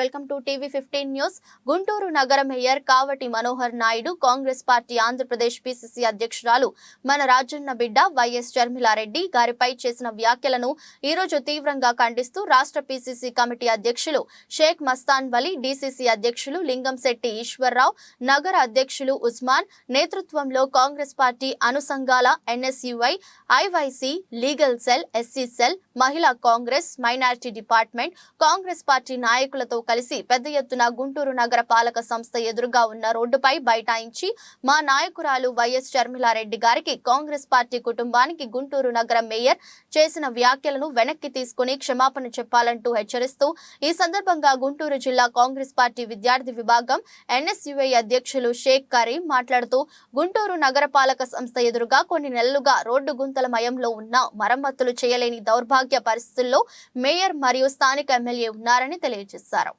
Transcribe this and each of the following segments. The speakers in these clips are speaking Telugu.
Welcome to TV fifteen news. Guntur నగర mayor Kavati Manohar Naidu Congress party Andhra Pradesh PCC అధ్యక్షురాలు మన రాజన్న బిడ్డ వైఎస్ షర్మిలారెడ్డి గారిపై చేసిన వ్యాఖ్యలను ఈరోజు తీవ్రంగా ఖండిస్తూ రాష్ట్ర పిసిసి కమిటీ అధ్యక్షులు షేక్ మస్తాన్ వలీ డీసీసీ అధ్యక్షులు లింగంశెట్టి ఈశ్వర్రావు నగర అధ్యక్షులు ఉస్మాన్ నేతృత్వంలో Congress party అనుసంఘాల NSUI IYC legal cell SC cell మహిళా Congress minority department Congress party నాయకులతో కలిసి పెద్ద ఎత్తున గుంటూరు నగర పాలక సంస్థ ఎదురుగా ఉన్న రోడ్డుపై బైఠాయించి మా నాయకురాలు వైఎస్ షర్మిలారెడ్డి గారికి కాంగ్రెస్ పార్టీ కుటుంబానికి గుంటూరు నగర మేయర్ చేసిన వ్యాఖ్యలను వెనక్కి తీసుకుని క్షమాపణ చెప్పాలంటూ హెచ్చరిస్తూ ఈ సందర్భంగా గుంటూరు జిల్లా కాంగ్రెస్ పార్టీ విద్యార్థి విభాగం ఎన్ఎస్యుఐ అధ్యక్షులు షేక్ కరీం మాట్లాడుతూ గుంటూరు నగరపాలక సంస్థ ఎదురుగా కొన్ని నెలలుగా రోడ్డు గుంతల మయంలో ఉన్న మరమ్మతులు చేయలేని దౌర్భాగ్య పరిస్థితుల్లో మేయర్ మరియు స్థానిక ఎమ్మెల్యే ఉన్నారని తెలియజేశారు.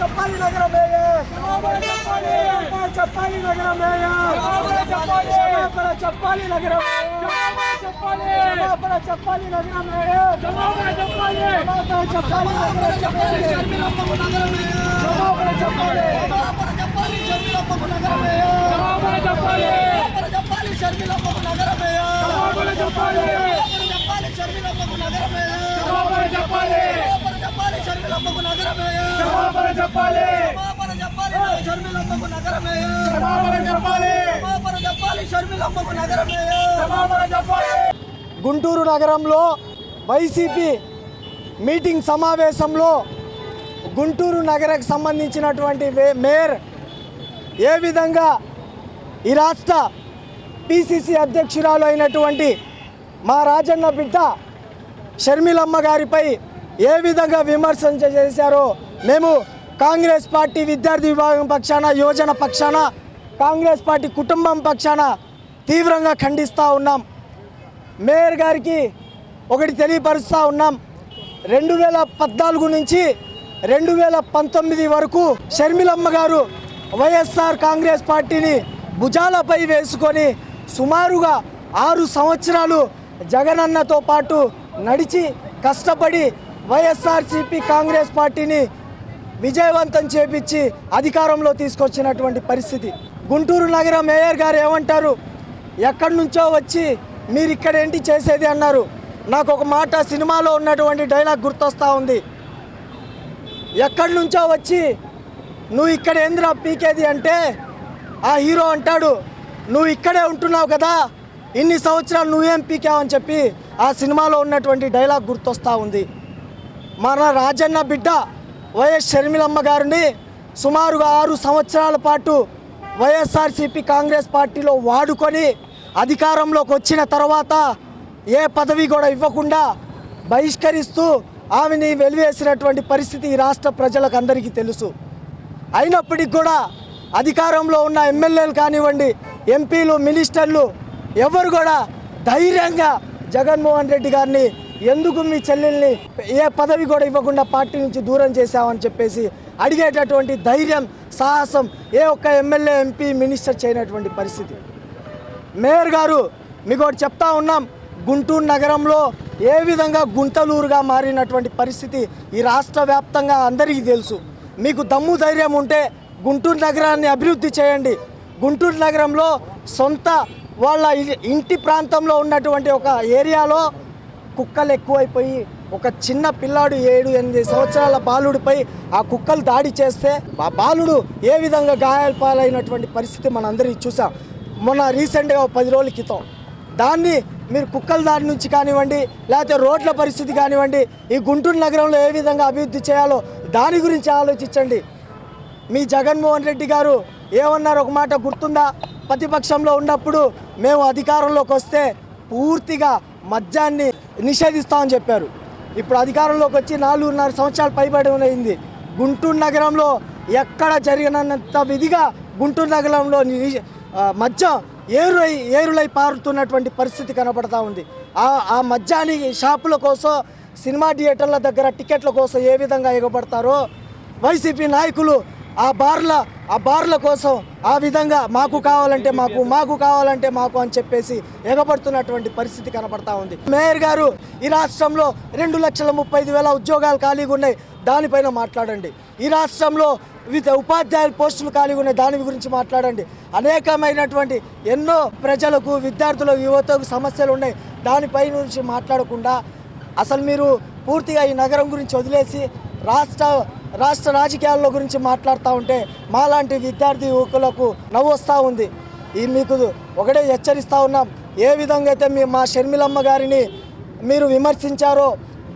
చెప్పాలి చెప్పాలి చెప్పాలి నగర క్షమాపణ చెప్పాలి. గుంటూరు నగరంలో వైసీపీ మీటింగ్ సమావేశంలో గుంటూరు నగరకు సంబంధించినటువంటి మేయర్ ఏ విధంగా ఈ రాష్ట్ర పిసిసి అధ్యక్షురాలు అయినటువంటి మా రాజన్న బిడ్డ షర్మిలమ్మ గారిపై ఏ విధంగా విమర్శన చేశారో మేము కాంగ్రెస్ పార్టీ విద్యార్థి విభాగం పక్షాన యోజన పక్షాన కాంగ్రెస్ పార్టీ కుటుంబం పక్షాన తీవ్రంగా ఖండిస్తూ ఉన్నాం. మేయర్ గారికి ఒకటి తెలియపరుస్తూ ఉన్నాం. రెండు వేల పద్నాలుగు నుంచి రెండు వేల పంతొమ్మిది వరకు షర్మిలమ్మ గారు వైఎస్ఆర్ కాంగ్రెస్ పార్టీని భుజాలపై వేసుకొని సుమారుగా ఆరు సంవత్సరాలు జగనన్నతో పాటు నడిచి కష్టపడి వైఎస్ఆర్సిపి కాంగ్రెస్ పార్టీని విజయవంతం చేపించి అధికారంలో తీసుకొచ్చినటువంటి పరిస్థితి. గుంటూరు నగర మేయర్ గారు ఏమంటారు? ఎక్కడి నుంచో వచ్చి మీరు ఇక్కడ ఏంటి చేసేది అన్నారు. నాకు ఒక మాట సినిమాలో ఉన్నటువంటి డైలాగ్ గుర్తొస్తూ ఉంది. ఎక్కడి నుంచో వచ్చి నువ్వు ఇక్కడ ఏందిరా పీకేది అంటే ఆ హీరో అంటాడు నువ్వు ఇక్కడే ఉంటున్నావు కదా. ఇన్ని సంవత్సరాలు నువ్వేం పీకావని చెప్పి ఆ సినిమాలో ఉన్నటువంటి డైలాగ్ గుర్తొస్తూ ఉంది. మన రాజన్న బిడ్డ వైఎస్ షర్మిలమ్మ గారిని సుమారుగా ఆరు సంవత్సరాల పాటు వైఎస్ఆర్సీపీ కాంగ్రెస్ పార్టీలో వాడుకొని అధికారంలోకి వచ్చిన తర్వాత ఏ పదవి కూడా ఇవ్వకుండా బహిష్కరిస్తూ ఆమెని వెలివేసినటువంటి పరిస్థితి ఈ రాష్ట్ర ప్రజలకు అందరికీ తెలుసు. అయినప్పటికీ కూడా అధికారంలో ఉన్న ఎమ్మెల్యేలు కానివ్వండి ఎంపీలు మినిస్టర్లు ఎవరు కూడా ధైర్యంగా జగన్మోహన్ రెడ్డి గారిని ఎందుకు మీ చెల్లెల్ని ఏ పదవి కూడా ఇవ్వకుండా పార్టీ నుంచి దూరం చేశామని చెప్పేసి అడిగేటటువంటి ధైర్యం సాహసం ఏ ఒక్క ఎమ్మెల్యే ఎంపీ మినిస్టర్ చేయనటువంటి పరిస్థితి. మేయర్ గారు మీకు ఒకటి చెప్తా ఉన్నాం గుంటూరు నగరంలో ఏ విధంగా గుంటలూరుగా మారినటువంటి పరిస్థితి ఈ రాష్ట్ర వ్యాప్తంగా అందరికీ తెలుసు. మీకు దమ్ము ధైర్యం ఉంటే గుంటూరు నగరాన్ని అభివృద్ధి చేయండి. గుంటూరు నగరంలో సొంత వాళ్ళ ఇంటి ప్రాంతంలో ఉన్నటువంటి ఒక ఏరియాలో కుక్కలు ఎక్కువైపోయి ఒక చిన్న పిల్లాడు ఏడు ఎనిమిది సంవత్సరాల బాలుడిపై ఆ కుక్కలు దాడి చేస్తే ఆ బాలుడు ఏ విధంగా గాయాల పాలైనటువంటి పరిస్థితి మనందరికీ చూసాం. మొన్న రీసెంట్గా ఒక పది రోజుల క్రితం దాన్ని మీరు కుక్కల దాడి నుంచి కానివ్వండి లేకపోతే రోడ్ల పరిస్థితి కానివ్వండి ఈ గుంటూరు నగరంలో ఏ విధంగా అభివృద్ధి చేయాలో దాని గురించి ఆలోచించండి. మీ జగన్మోహన్ రెడ్డి గారు ఏమన్నారు? ఒక మాట గుర్తుందా? ప్రతిపక్షంలో ఉన్నప్పుడు మేము అధికారంలోకి వస్తే పూర్తిగా మద్యాన్ని నిషేధిస్తామని చెప్పారు. ఇప్పుడు అధికారంలోకి వచ్చి నాలుగున్నర సంవత్సరాలు పైబడి అయింది గుంటూరు నగరంలో ఎక్కడ జరిగినంత విధిగా గుంటూరు నగరంలో మద్యం ఏరులై ఏరులై పారుతున్నటువంటి పరిస్థితి కనపడతా ఉంది. ఆ ఆ మద్యాన్ని షాపుల కోసం సినిమా థియేటర్ల దగ్గర టికెట్ల కోసం ఏ విధంగా ఎగబడతారో వైసీపీ నాయకులు ఆ బార్ల ఆ బార్ల కోసం ఆ విధంగా మాకు కావాలంటే మాకు మాకు కావాలంటే మాకు అని చెప్పేసి ఎగబడుతున్నటువంటి పరిస్థితి కనపడతా ఉంది. మేయర్ గారు ఈ రాష్ట్రంలో రెండు లక్షల ముప్పై ఐదు వేల ఉద్యోగాలు ఖాళీగా ఉన్నాయి దానిపైన మాట్లాడండి. ఈ రాష్ట్రంలో వివిధ ఉపాధ్యాయుల పోస్టులు ఖాళీగా ఉన్నాయి దాని గురించి మాట్లాడండి. అనేకమైనటువంటి ఎన్నో ప్రజలకు విద్యార్థులకు యువతకు సమస్యలు ఉన్నాయి దానిపై నుంచి మాట్లాడకుండా అసలు మీరు పూర్తిగా ఈ నగరం గురించి వదిలేసి రాష్ట్ర రాష్ట్ర రాజకీయాల గురించి మాట్లాడుతూ ఉంటే మాలాంటి విద్యార్థి యువకులకు నవ్వు వస్తూ ఉంది. ఈ మీకు ఒకటే హెచ్చరిస్తూ ఉన్నాం. ఏ విధంగా అయితే మీ మా షర్మిలమ్మ గారిని మీరు విమర్శించారో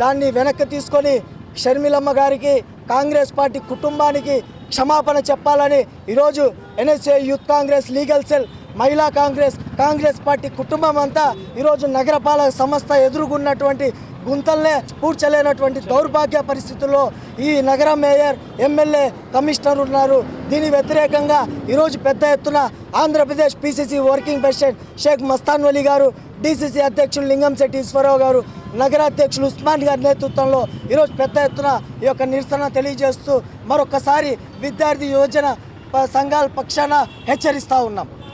దాన్ని వెనక్కి తీసుకొని షర్మిలమ్మ గారికి కాంగ్రెస్ పార్టీ కుటుంబానికి క్షమాపణ చెప్పాలని ఈరోజు NSA youth Congress legal cell మహిళా కాంగ్రెస్ కాంగ్రెస్ పార్టీ కుటుంబం అంతా ఈరోజు నగరపాలక సంస్థ ఎదుర్కొన్నటువంటి గుంతల్నే పూడ్చలేనటువంటి దౌర్భాగ్య పరిస్థితుల్లో ఈ నగర మేయర్ ఎమ్మెల్యే కమిషనర్ ఉన్నారు. దీని వ్యతిరేకంగా ఈరోజు పెద్ద ఎత్తున Andhra Pradesh PCC working president Sheikh Mastan Vali garu DCC అధ్యక్షులు లింగంశెట్టి ఈశ్వరరావు గారు నగరాధ్యక్షులు ఉస్మాన్ గారి నేతృత్వంలో ఈరోజు పెద్ద ఎత్తున ఈ యొక్క నిరసన తెలియజేస్తూ మరొకసారి విద్యార్థి యోజన ప- సంఘాల పక్షాన హెచ్చరిస్తూ ఉన్నాం.